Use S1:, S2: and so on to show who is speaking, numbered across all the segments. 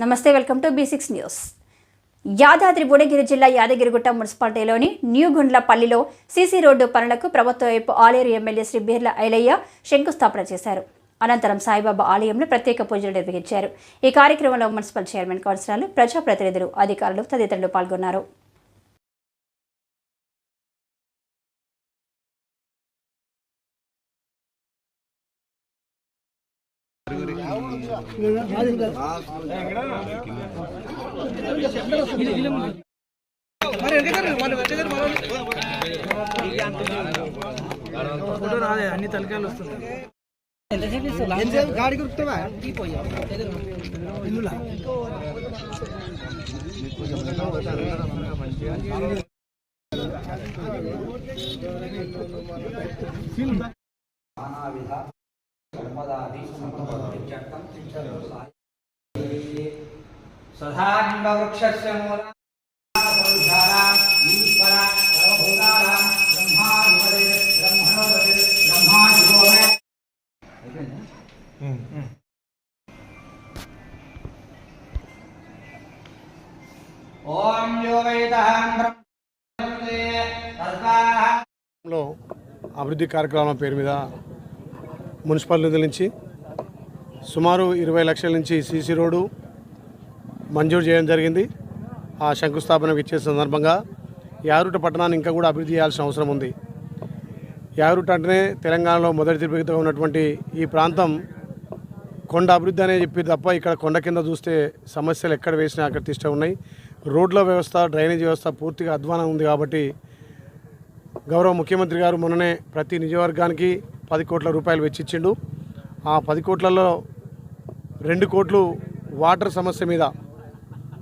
S1: నమస్తే welcome to B six news. Yadadri Bhuvanagiri జిల్లా యాదగిరిగుట్ట మున్సిపాలిటీలోని న్యూగుండ్లపల్లిలో సీసీ రోడ్డు పనులకు ప్రభుత్వ వైపు ఆలేరు ఎమ్మెల్యే శ్రీ బిర్ల ఐలయ్య శంకుస్థాపన చేశారు. అనంతరం సాయిబాబా ఆలయంలో ప్రత్యేక పూజలు నిర్వహించారు. ఈ కార్యక్రమంలో మున్సిపల్ చైర్మన్ కౌన్సిలర్లు ప్రజాప్రతినిధులు అధికారులు తదితరులు పాల్గొన్నారు.
S2: ఫోటో రాదే అన్ని తలకాయలు వస్తుంది గాడి గుర్తువా ఇల్లులా
S3: అభివృద్ధి కార్యక్రమాల పేరు మీద మున్సిపల్ నిధుల నుంచి సుమారు ఇరవై లక్షల నుంచి సీసీ రోడ్డు మంజూరు చేయడం జరిగింది. ఆ శంకుస్థాపనకు ఇచ్చే సందర్భంగా యారుట పట్టణాన్ని ఇంకా కూడా అభివృద్ధి చేయాల్సిన అవసరం ఉంది. యారుట అంటేనే తెలంగాణలో మొదటి తిరుపతిగా ఉన్నటువంటి ఈ ప్రాంతం కొండ అభివృద్ధి అనే చెప్పి తప్ప ఇక్కడ కొండ కింద చూస్తే సమస్యలు ఎక్కడ వేసినా అక్కడ తిష్ట ఉన్నాయి. రోడ్ల వ్యవస్థ డ్రైనేజ్ వ్యవస్థ పూర్తిగా అధ్వానం ఉంది కాబట్టి గౌరవ ముఖ్యమంత్రి గారు మొన్ననే ప్రతి నియోజకవర్గానికి పది కోట్ల రూపాయలు వెచ్చిచ్చిండు. ఆ పది కోట్లలో రెండు కోట్లు వాటర్ సమస్య మీద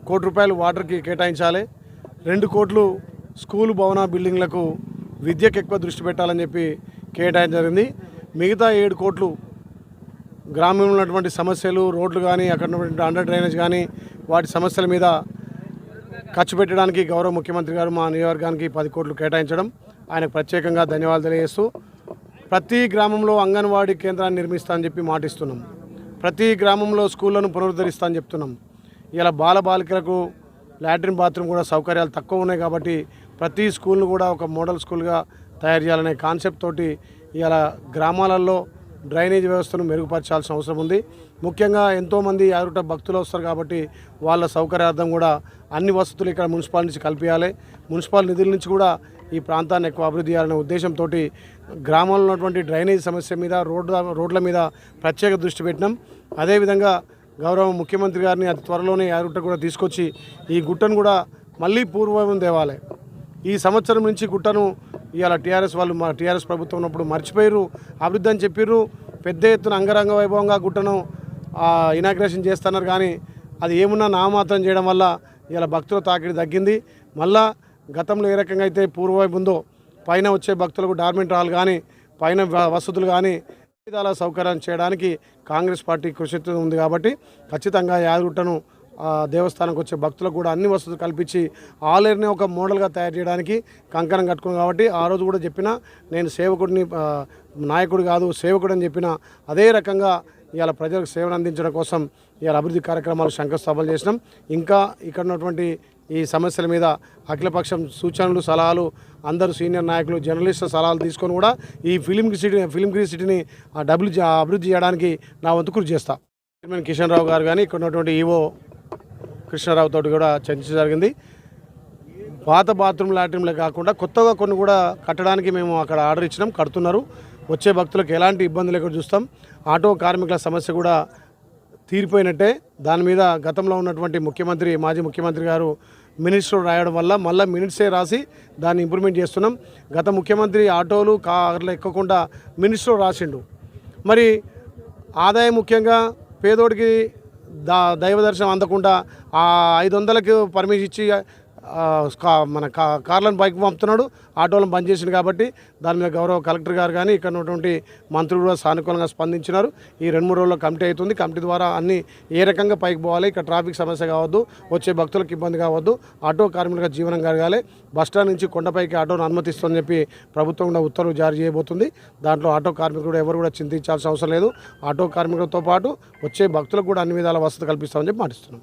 S3: కోటి రూపాయలు వాటర్కి కేటాయించాలి. రెండు కోట్లు స్కూల్ భవన బిల్డింగ్లకు విద్యకు ఎక్కువ దృష్టి పెట్టాలని చెప్పి కేటాయించడం జరిగింది. మిగతా ఏడు కోట్లు గ్రామంలో ఉన్నటువంటి సమస్యలు రోడ్లు కానీ అక్కడ ఉన్నటువంటి అండర్ డ్రైనేజ్ కానీ వాటి సమస్యల మీద ఖర్చు పెట్టడానికి గౌరవ ముఖ్యమంత్రి గారు మా నియోజకవర్గానికి పది కోట్లు కేటాయించడం. ఆయనకు ప్రత్యేకంగా ధన్యవాదాలు తెలియజేస్తూ ప్రతి గ్రామంలో అంగన్వాడీ కేంద్రాన్ని నిర్మిస్తామని చెప్పి మాటిస్తున్నాం. ప్రతి గ్రామంలో స్కూళ్ళను పునరుద్ధరిస్తా అని చెప్తున్నాం. ఇలా బాల బాలికలకు లాట్రిన్ బాత్రూమ్ కూడా సౌకర్యాలు తక్కువ ఉన్నాయి కాబట్టి ప్రతి స్కూల్ను కూడా ఒక మోడల్ స్కూల్గా తయారు చేయాలనే కాన్సెప్ట్ తోటి ఇలా గ్రామాలలో డ్రైనేజ్ వ్యవస్థను మెరుగుపరచాల్సిన అవసరం ఉంది. ముఖ్యంగా ఎంతోమంది యారుట భక్తులు వస్తారు కాబట్టి వాళ్ళ సౌకర్యార్థం కూడా అన్ని వసతులు ఇక్కడ మున్సిపాల్ నుంచి కల్పించాలి మున్సిపాల్ నిధుల నుంచి కూడా ఈ ప్రాంతాన్ని ఎక్కువ అభివృద్ధి చేయాలనే ఉద్దేశంతో గ్రామంలో ఉన్నటువంటి డ్రైనేజ్ సమస్య మీద రోడ్ల రోడ్ల మీద ప్రత్యేక దృష్టి పెట్టినాం. అదేవిధంగా గౌరవ ముఖ్యమంత్రి గారిని అతి త్వరలోనే యారుట కూడా తీసుకొచ్చి ఈ గుట్టను కూడా మళ్ళీ పూర్వం దేవాలయం ఈ సంవత్సరం నుంచి గుట్టను ఇవాళ టీఆర్ఎస్ వాళ్ళు మా టీఆర్ఎస్ ప్రభుత్వం ఉన్నప్పుడు మర్చిపోయారు అభివృద్ధి అని చెప్పారు పెద్ద ఎత్తున అంగరంగ వైభవంగా గుట్టను ఇనాగ్రేషన్ చేస్తున్నారు. కానీ అది ఏమున్నా నామాత్రం చేయడం వల్ల ఇలా భక్తుల తాకిడి తగ్గింది. మళ్ళా గతంలో ఏ రకంగా అయితే పూర్వవైపు ఉందో పైన వచ్చే భక్తులకు డార్మెంట్ హాల్ కానీ పైన వసతులు కానీ విధాల సౌకర్యం చేయడానికి కాంగ్రెస్ పార్టీ కృషి ఉంది కాబట్టి ఖచ్చితంగా యాదగుట్టను దేవస్థానంకి వచ్చే భక్తులకు కూడా అన్ని వసతులు కల్పించి ఆలేరుని ఒక మోడల్గా తయారు చేయడానికి కంకణం కట్టుకున్నాం కాబట్టి ఆ రోజు కూడా చెప్పిన నేను సేవకుడిని నాయకుడు కాదు సేవకుడు అని చెప్పిన అదే రకంగా ఇవాళ ప్రజలకు సేవను అందించడం కోసం ఇవాళ అభివృద్ధి కార్యక్రమాలు శంకుస్థాపన చేసినాం. ఇంకా ఇక్కడ ఉన్నటువంటి ఈ సమస్యల మీద అఖిలపక్షం సూచనలు సలహాలు అందరూ సీనియర్ నాయకులు జర్నలిస్టుల సలహాలు తీసుకొని కూడా ఈ ఫిలిం సిటీ ఫిలిం గ్రీ సిటీని డబ్బులు అభివృద్ధి చేయడానికి నా వంతు కృషి చేస్తా. చైర్మన్ కిషన్ రావు గారు కానీ ఇక్కడ ఉన్నటువంటి ఈవో కృష్ణారావు తోటి కూడా చర్చ జరిగింది. పాత బాత్రూమ్ లాట్రిన్లే కాకుండా కొత్తగా కొన్ని కూడా కట్టడానికి మేము అక్కడ ఆర్డర్ ఇచ్చినాం కడుతున్నారు. వచ్చే భక్తులకు ఎలాంటి ఇబ్బంది లేకుండా చూస్తాం. ఆటో కార్మికుల సమస్య కూడా తీరిపోయినట్టే. దాని మీద గతంలో ఉన్నటువంటి ముఖ్యమంత్రి మాజీ ముఖ్యమంత్రి గారు మినిట్స్ రాయడం వల్ల మళ్ళీ మినిట్సే రాసి దాన్ని ఇంప్రూవ్మెంట్ చేస్తున్నాం. గత ముఖ్యమంత్రి ఆటోలు కార్లు ఎక్కకుండా మినిట్స్లో రాసిండు. మరి ఆదాయం ముఖ్యంగా పేదోడికి దా దైవ దర్శనం అందకుండా ఆ ఐదు వందలకు పర్మిషన్ ఇచ్చి మన కా కార్లను బైక్ పంపుతున్నాడు ఆటోలను బంద్ చేసింది కాబట్టి దాని మీద గౌరవ కలెక్టర్ గారు కానీ ఇక్కడ ఉన్నటువంటి మంత్రులు కూడా సానుకూలంగా స్పందించినారు. ఈ రెండు మూడు రోజుల్లో కమిటీ అవుతుంది. కమిటీ ద్వారా అన్ని ఏ రకంగా పైకి పోవాలి ఇక్కడ ట్రాఫిక్ సమస్య కావద్దు వచ్చే భక్తులకు ఇబ్బంది కావద్దు ఆటో కార్మికులకు జీవనం కలగాలి బస్టాండ్ నుంచి కొండపైకి ఆటోను అనుమతిస్తుందని చెప్పి ప్రభుత్వం కూడా ఉత్తర్వులు జారీ చేయబోతుంది. దాంట్లో ఆటో కార్మికులు ఎవరు కూడా చింతించాల్సిన అవసరం లేదు. ఆటో కార్మికులతో పాటు వచ్చే భక్తులకు కూడా అన్ని విధాల వసతి కల్పిస్తామని చెప్పి మాటిస్తున్నాం.